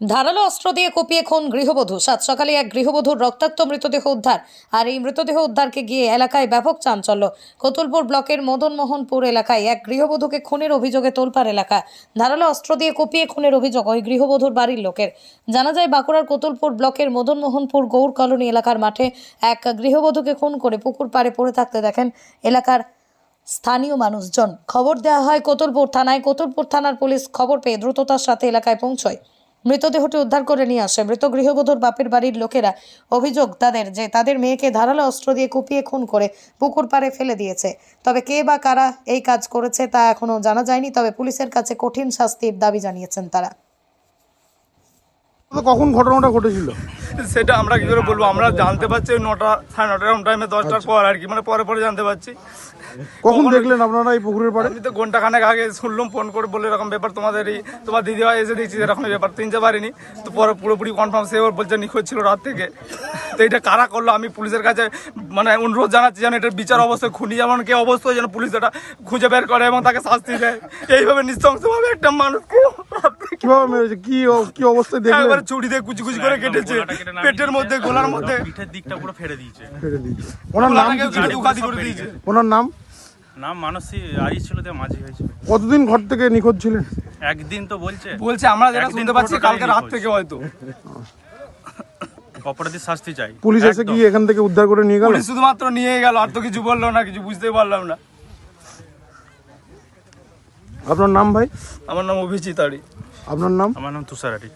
ধারালো অস্ত্র দিয়ে কুপিয়ে খুন গৃহবধূ। সাত সকালে এক গৃহবধূর রক্তাক্ত মৃতদেহ উদ্ধার। আর এই মৃতদেহ উদ্ধারকে গিয়ে এলাকায় ব্যাপক চাঞ্চল্য। কতুলপুর ব্লকের মদনমোহনপুর এলাকায় এক গৃহবধূকে খুনের অভিযোগে তোলপার এলাকা। ধারালো অস্ত্র দিয়ে কুপিয়ে খুনের অভিযোগ ওই গৃহবধূর বাড়ির লোকের। জানা যায়, বাঁকুড়ার কতুলপুর ব্লকের মদনমোহনপুর গৌর কলোনি এলাকার মাঠে এক গৃহবধূকে খুন করে পুকুর পাড়ে পড়ে থাকতে দেখেন এলাকার স্থানীয় মানুষজন। খবর দেওয়া হয়, কতুলপুর থানায়। কোতুলপুর থানার পুলিশ খবর পেয়ে দ্রুততার সাথে এলাকায় পৌঁছয়। মৃতদেহটি উদ্ধার করে নিয়ে আসে। মৃত গৃহবধূর বাপের বাড়ির লোকেরা অভিযোগ তাদের যে তাদের মেয়েকে ধারালো অস্ত্র দিয়ে কুপিয়ে খুন করে পুকুর পাড়ে ফেলে দিয়েছে। তবে কে বা কারা এই কাজ করেছে তা এখনও জানা যায়নি, তবে পুলিশের কাছে কঠিন শাস্তির দাবি জানিয়েছেন তারা। কখন ঘটনাটা ঘটেছিল? সেটা আমরা কি করে বলব? আমরা জানতে পারছি নটা সাড়ে নটা এরকম টাইমে দশটার পর আর কি মানে পরে পরে জানতে পারছি। কখন দেখলেন আপনারা এই পুকুরের পাড়ে? আমি তো ঘণ্টা খানেক আগে শুনলাম ফোন করে বলে এরকম ব্যাপার তোমাদের এই তোমার দিদি ভাই এসে দেখছি এরকম ব্যাপার চিনতে পারিনি তো পরে পুরোপুরি কনফার্ম সে বলছে নিখোঁজ ছিল রাত থেকে। তো এটা কারা করল? আমি পুলিশের কাছে মানে অনুরোধ জানাচ্ছি যেন এটার বিচার অবশ্যই খুনি যেমন কে অবশ্যই যেন পুলিশ এটা খুঁজে বের করে এবং তাকে শাস্তি দেয়। এইভাবে নৃশংসভাবে একটা মানুষকে কীভাবে মেরেছে? কি কি অবস্থায় দেখলেন? একবারে দিয়ে কুচি কুচি করে কেটেছে। পেটের মধ্যে গোলার মধ্যে। পিঠের দিকটা পুরো ফেড়ে দিয়েছে। ফেলে দিয়েছে। ওনার নাম কি ছিল? গাড়ি উগাদি করে দিয়েছে। ওনার নাম? নাম মানসী ছিল তো মাঝি হয়েছে কতদিন ঘর থেকে নিখোঁজ ছিলেন? একদিন তো বলছে। বলছে আমরা যেটা শুনতে পাচ্ছি কালকে রাত থেকে হয়তো। অপরাধীর শাস্তি চাই। পুলিশ এসে কি এখান থেকে উদ্ধার করে নিয়ে গেল? পুলিশ শুধুমাত্র নিয়ে গেল আর তো কিছু বলল না কিছু বুঝতেই পারলাম না। আপনার নাম ভাই? আমার নাম অভিজিৎ আড়ি। আপনার নাম? আমার নাম তুষারাটি